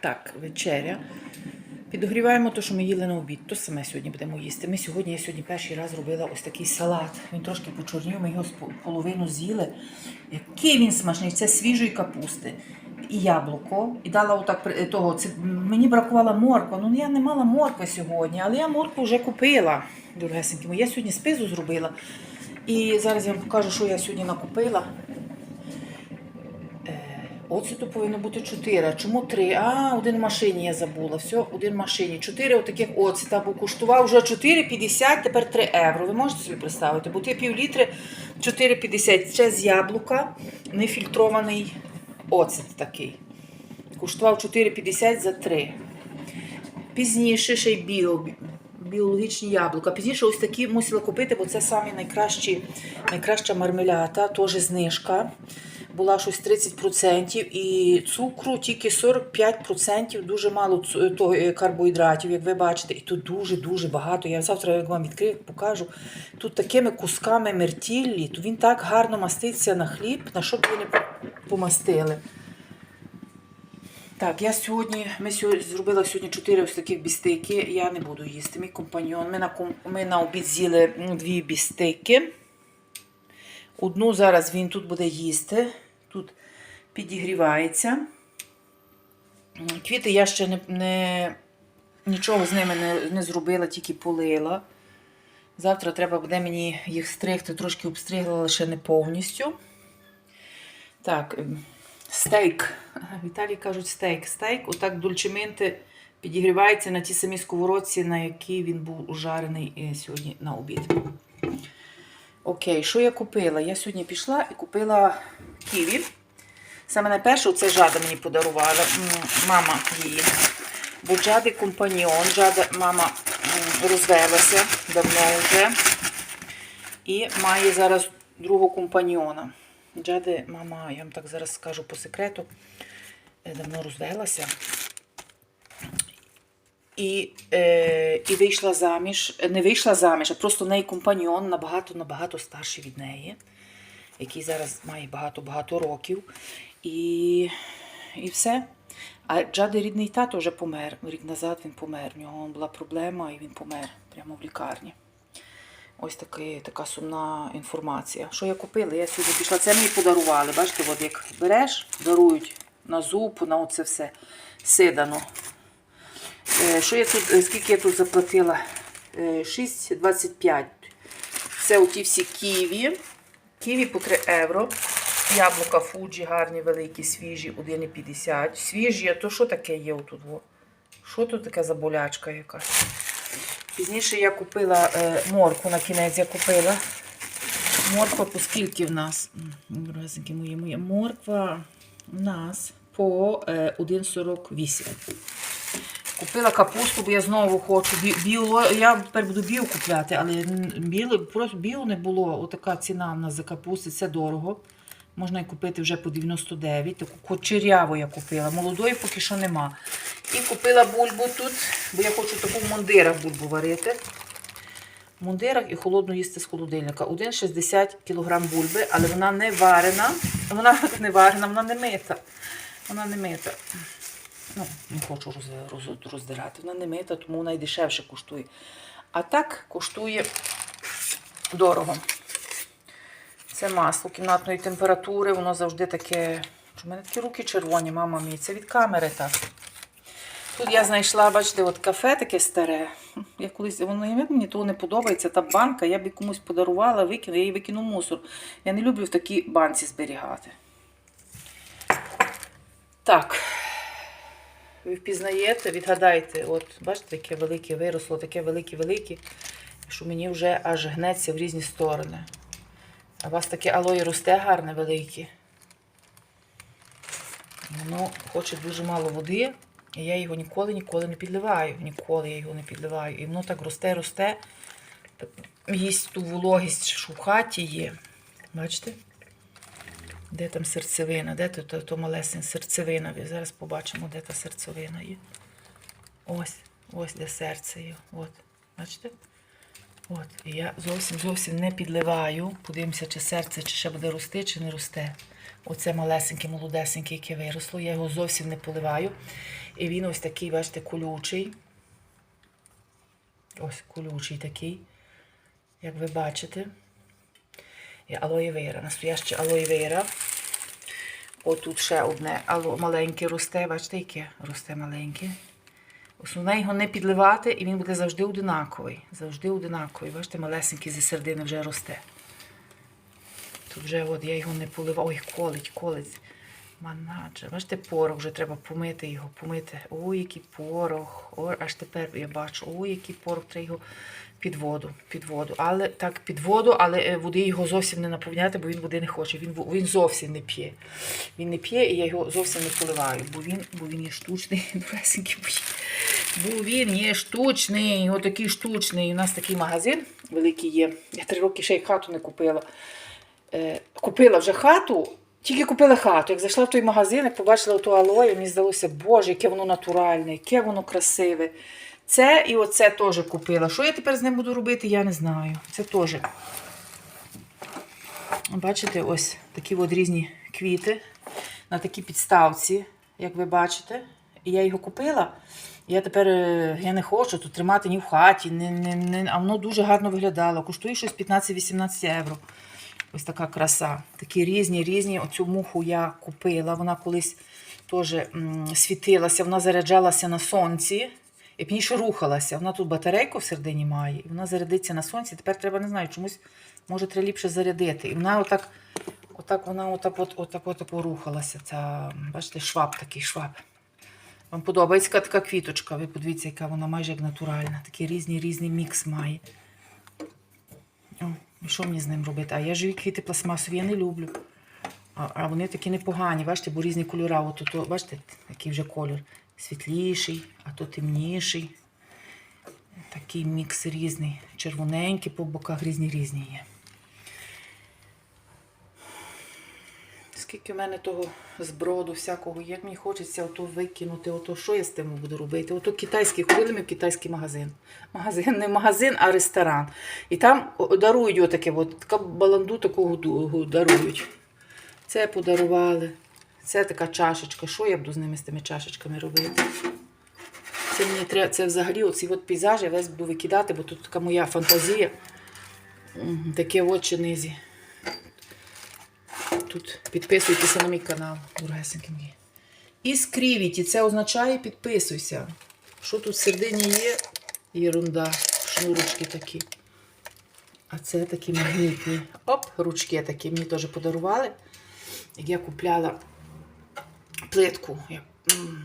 Так, вечеря. Підогріваємо те, що ми їли на обід. То саме сьогодні будемо їсти. Ми сьогодні, я сьогодні перший раз робила ось такий салат. Він трошки почорнів, ми його половину з'їли. Який він смачний! Це свіжої капусти. І яблуко. І дала отак того. Це, мені бракувала морква. Ну я не мала моркви сьогодні, але я моркву вже купила. Дорогесенькі. мої. Я сьогодні спизу зробила. І зараз я вам покажу, що я сьогодні накупила. Оцету повинно бути 4. Чому 3? А, один в машині я забула. Все, один в машині. 4 отаких оцета, бо коштував вже 4,50, тепер 3 євро. Ви можете собі представити? Бо ти пів літри 4,50. Це з яблука, нефільтрований оцет такий. Коштував 4,50 за 3. Пізніше ще й біо, біологічні яблука. Пізніше ось такі мусила купити, бо це самі найкращі, найкраща мармелята, теж знижка. Була щось 30% і цукру тільки 45%, дуже мало цу- того, е, як ви бачите. І тут дуже-дуже багато. Я завтра як вам відкрию, покажу. Тут такими кусками мертіллі, то він так гарно маститься на хліб, на що б ви помастили. Так, я сьогодні, ми сьогодні зробила сьогодні чотири ось таких бістейки. Я не буду їсти. Мій компаньон. Ми на, ми на обід з'їли дві бістейки. Одну зараз він тут буде їсти. Тут підігрівається. Квіти я ще не, не, нічого з ними не, не зробила, тільки полила. Завтра треба буде мені їх стригти, трошки обстригла, ще не повністю. Так, ем, стейк. В Італії кажуть стейк. Стейк, отак дульчементи підігрівається на тій самій сковородці, на якій він був ужарений е, сьогодні на обід. Окей, що я купила? Я сьогодні пішла і купила ківі. Саме найперше, це Жада мені подарувала. Мама її. Бо Джади компаньон. Джада мама розвелася давно вже. І має зараз другого компаньйона. Джади, мама, я вам так зараз скажу по секрету, е, давно розвелася. І, е, і вийшла заміж, не вийшла заміж, а просто в неї компаньйон набагато-набагато старший від неї, який зараз має багато-багато років. І, і все. А Джади рідний тато вже помер. Рік назад він помер. У нього була проблема і він помер прямо в лікарні. Ось таки, така сумна інформація. Що я купила? Я сьогодні пішла. Це мені подарували. Бачите, от як береш, дарують на зуб, на оце все сидано. Е, Що я тут, е, скільки я тут заплатила? Е, 6,25. Це оті всі ківі. Ківі по 3 євро. Яблука Фуджі гарні, великі, свіжі, 1,50. Свіжі, а то що таке є отут? Що тут таке за болячка якась? Пізніше я купила е, моркву на кінець я купила. Морква по скільки в нас? Морква в нас по е, 1,48. Купила капусту, бо я знову хочу. бі- Біло, я тепер буду біо купляти, але біло, просто біо не було. Отака ціна в нас за капусти, це дорого. Можна і купити вже по 99. Таку кочеряву я купила. Молодої поки що нема. І купила бульбу тут, бо я хочу таку в мундирах бульбу варити. В мундирах і холодну їсти з холодильника. 1,60 кг бульби, але вона не варена. Вона не варена, вона не мита. Вона не мита. Ну, не хочу роз, роз, роздирати. Вона не мита, тому вона й коштує. А так коштує дорого. Це масло кімнатної температури, воно завжди таке. У мене такі руки червоні, мама мій. Це від камери так. Тут я знайшла, бачите, от кафе таке старе. Я колись, воно мені того не подобається, та банка, я б її комусь подарувала, викину, я її викину мусор. Я не люблю в такій банці зберігати. Так. Ви впізнаєте, відгадайте, от бачите, таке велике виросло, таке велике-велике, що мені вже аж гнеться в різні сторони. А у вас таке алої росте гарне велике. Воно хоче дуже мало води, і я його ніколи ніколи не підливаю. Ніколи я його не підливаю. І воно так росте, росте, їсть ту вологість, що в хаті є. Бачите? Де там серцевина? Де то, то, то малесень серцевина? Ви зараз побачимо, де та серцевина є. Ось, ось де серце є. От. Бачите? От, і я зовсім зовсім не підливаю. Подивимося, чи серце чи ще буде рости, чи не росте. Оце малесеньке, молодесеньке, яке виросло. Я його зовсім не поливаю. І він ось такий, бачите, колючий. Ось колючий такий, як ви бачите. І алоє вера, настояще алоє вера. Отут ще одне маленьке росте, бачите, яке росте маленьке. Основне його не підливати, і він буде завжди одинаковий. Завжди одинаковий. Бачите, малесенький зі середини вже росте. Тут вже от я його не поливав. Ой, колить, колить. Манаджа. Бачите, порох вже треба помити його, помити. Ой, який порох. О, аж тепер я бачу, ой, який порох, треба його під воду. Під воду. Але так, під воду, але е, води його зовсім не наповняти, бо він води не хоче. Він, він зовсім не п'є. Він не п'є, і я його зовсім не поливаю, бо він, бо він є штучний, бо він є штучний, отакий штучний. У нас такий магазин великий є. Я три роки ще й хату не купила. Е, купила вже хату, тільки купила хату. Як зайшла в той магазин, як побачила ту алоє, мені здалося, боже, яке воно натуральне, яке воно красиве. Це і оце теж купила. Що я тепер з ним буду робити, я не знаю. Це теж. Бачите, ось такі от різні квіти на такій підставці, як ви бачите. І я його купила. Я тепер е, я не хочу тут тримати ні в хаті, ні, ні, ні, а воно дуже гарно виглядало. Коштує щось 15-18 євро. Ось така краса. Такі різні, різні. Оцю муху я купила. Вона колись теж світилася, вона заряджалася на сонці і пізніше рухалася. Вона тут батарейку всередині має, і вона зарядиться на сонці. Тепер треба, не знаю, чомусь може треба ліпше зарядити. І вона отак, отак вона отак, от, отак, отак рухалася. Ця, бачите, шваб такий шваб. Вам подобається така, квіточка. Ви подивіться, яка вона майже як натуральна. Такий різний різний мікс має. О, що мені з ним робити? А я живі квіти пластмасові, я не люблю. А, а вони такі непогані, бачите, бо різні кольори. От бачите, який вже колір. Світліший, а то темніший. Такий мікс різний. Червоненький по боках різні різні є. Скільки в мене того зброду всякого, як мені хочеться ото викинути, ото що я з тим буду робити? Ото китайський, ходили ми в китайський магазин. Магазин, не магазин, а ресторан. І там дарують отаке, от, така баланду такого дарують. Це подарували. Це така чашечка. Що я буду з ними з тими чашечками робити? Це мені треба, це взагалі оці от пейзажі я весь буду викидати, бо тут така моя фантазія. Таке очі низі. Тут підписуйтеся на мій канал, дорогесенькі мої. І скрівіті, це означає підписуйся. Що тут всередині є? Єрунда, шнурочки такі. А це такі магнітні. Оп, ручки такі мені теж подарували. Як я купляла плитку.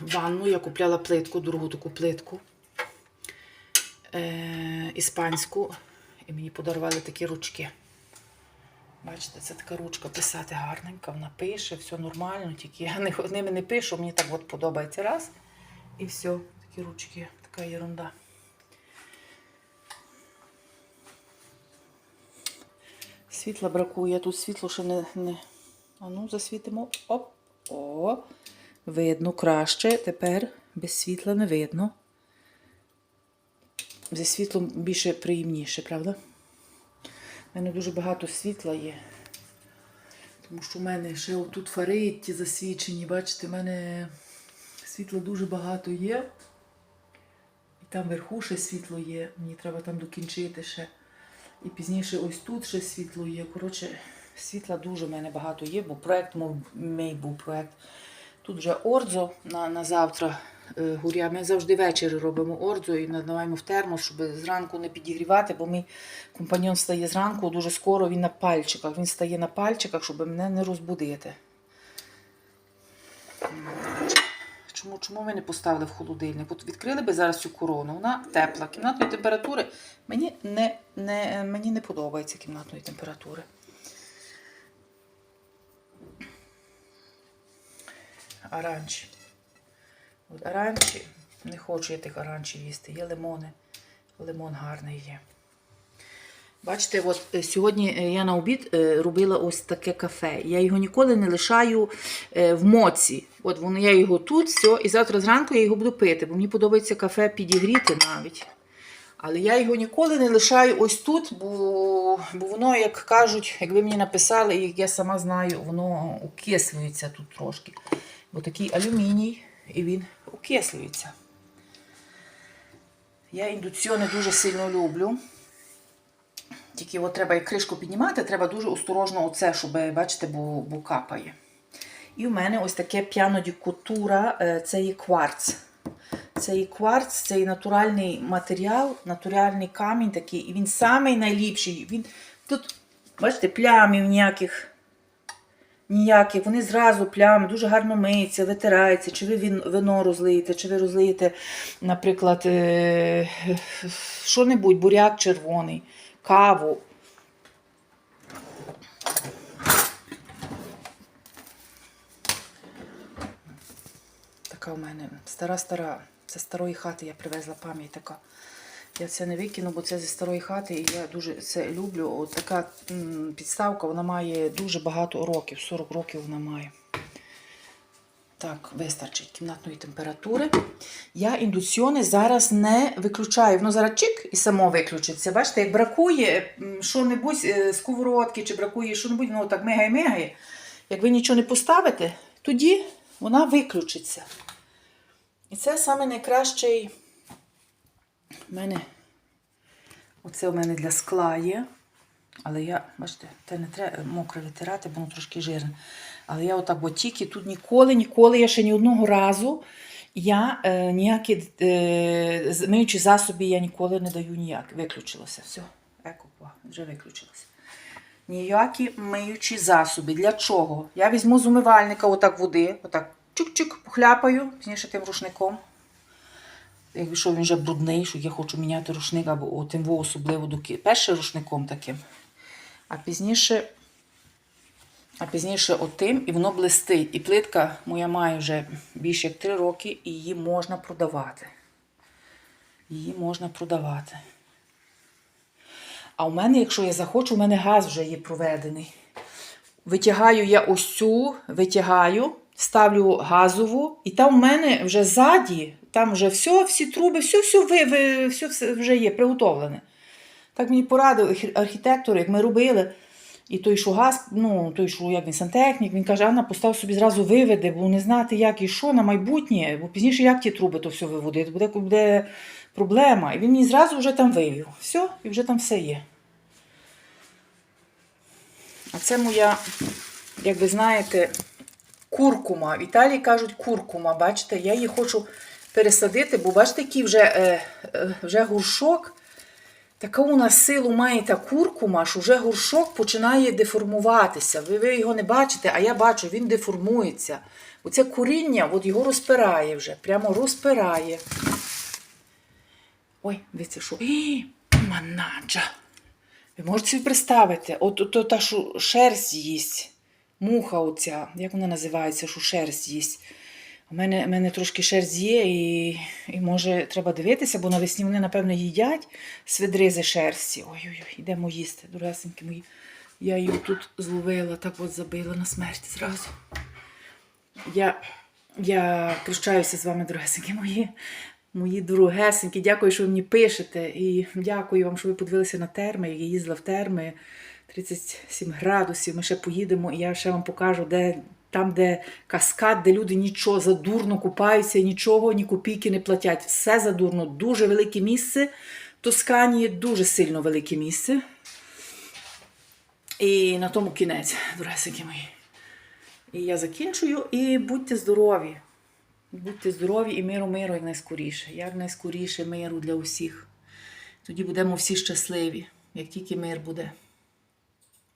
Ванну, я купляла плитку, дорогу таку плитку. Е, іспанську. І мені подарували такі ручки. Бачите, це така ручка писати гарненька, вона пише, все нормально, тільки я ними не пишу, мені так от подобається раз. І все, такі ручки, така ерунда. Світла бракує, тут світло ще не. не... А ну, засвітимо. Оп. О, видно краще. Тепер без світла не видно. Зі світлом більше приємніше, правда? У мене дуже багато світла є. Тому що в мене ще отут фари ті засвічені, бачите, в мене світла дуже багато є. І там вверху ще світло є. Мені треба там докінчити ще. І пізніше ось тут ще світло є. Коротше, світла дуже в мене багато є, бо проект мов мій був проект. Тут вже ордзо на, на завтра е. Ми завжди ввечері робимо ордзо і наливаємо в термос, щоб зранку не підігрівати, бо мій компаньон встає зранку дуже скоро, він на пальчиках. Він стає на пальчиках, щоб мене не розбудити. Чому, чому ми не поставили в холодильник? От відкрили би зараз цю корону, вона тепла. Кімнатної температури мені не, не, мені не подобається кімнатної температури. Аранчі. От аранчі. Не хочу я тих аранчів їсти. Є лимони. Лимон гарний є. Бачите, от е, сьогодні е, я на обід е, робила ось таке кафе. Я його ніколи не лишаю в моці. От воно я його тут, все, і завтра зранку я його буду пити, бо мені подобається кафе підігріти навіть. Але я його ніколи не лишаю ось тут, бо, бо воно, як кажуть, як ви мені написали, як я сама знаю, воно окислюється тут трошки. Бо такий алюміній, і він окислюється. Я індуціони дуже сильно люблю. Тільки от треба як кришку піднімати, треба дуже осторожно оце, щоб, бачите, бо, бо капає. І в мене ось таке п'яно дікутура, е, це є кварц. Це є кварц, це є натуральний матеріал, натуральний камінь такий. І він самий найліпший. Він, тут, бачите, плямів ніяких. Ніяких, вони зразу плями, дуже гарно миються, витираються, чи ви вино розлиєте, чи ви розлиєте, наприклад, е, що-небудь, буряк червоний, каву. Така в мене стара-стара. Це старої хати я привезла пам'ять така. Я це не викину, бо це зі старої хати, і я дуже це люблю. От така підставка, вона має дуже багато років, 40 років вона має. Так, вистачить кімнатної температури. Я індуціони зараз не виключаю. Воно зараз чик і само виключиться. Бачите, як бракує що-небудь е, сковородки, чи бракує що-небудь, воно так мигає-мигає. Як ви нічого не поставите, тоді вона виключиться. І це найкращий у мене. Оце у мене для скла є. Але я, бачите, те не треба мокре витирати, воно трошки жирне. Але я отак от тільки тут ніколи, ніколи, я ще ні одного разу я е, ніякі е, миючі засоби я ніколи не даю ніяк. Виключилося. Все, екопа, вже виключилося. Ніякі миючі засоби. Для чого? Я візьму з умивальника отак води, отак чик-чик, похляпаю, пізніше тим рушником. Якщо він вже брудний, що я хочу міняти рушник, або тим во особливо до першим рушником таким. А пізніше, а пізніше отим, і воно блистить. І плитка моя має вже більше як 3 роки, і її можна продавати. Її можна продавати. А у мене, якщо я захочу, у мене газ вже є проведений. Витягаю я ось цю, витягаю, ставлю газову, і там у мене вже ззаді, там вже все, всі труби, все, все, ви, ви, все, все вже є приготовлене. Так мені порадив архі- архітектор, як ми робили. І той, що газ, ну, той, що як він сантехнік, він каже, Анна, постав собі зразу виведе, бо не знати, як і що на майбутнє, бо пізніше як ті труби то все виводити, буде, буде проблема. І він мені зразу вже там вивів. Все, і вже там все є. А це моя, як ви знаєте, куркума. В Італії кажуть куркума. Бачите, я її хочу пересадити, бо бачите, який вже, е, е, вже горшок. Така у нас силу має та куркума, що вже горшок починає деформуватися. Ви, ви його не бачите, а я бачу, він деформується. Оце коріння от його розпирає вже, прямо розпирає. Ой, дивіться, що. Ій, манаджа. Ви можете собі представити, от, от, от та, що шерсть їсть, муха оця, як вона називається, що шерсть їсть. У мене, у мене трошки шерсть є, і, і може треба дивитися, бо навесні вони, напевно, їдять свидризи шерсті. Ой-ой-ой, йдемо їсти, дуресенькі мої. Я її тут зловила, так от забила на смерть зразу. Я, я прощаюся з вами, дорогесенькі мої. Мої дорогесенькі, дякую, що ви мені пишете. І дякую вам, що ви подивилися на терми. Я їздила в терми 37 градусів. Ми ще поїдемо, і я ще вам покажу, де там, де каскад, де люди нічого задурно купаються, нічого, ні копійки не платять. Все задурно. Дуже велике місце. Тосканії дуже сильно велике місце. І на тому кінець, дорогесенькі мої. І я закінчую. І будьте здорові. Будьте здорові і миру, миру як найскоріше. Як найскоріше миру для усіх. Тоді будемо всі щасливі, як тільки мир буде.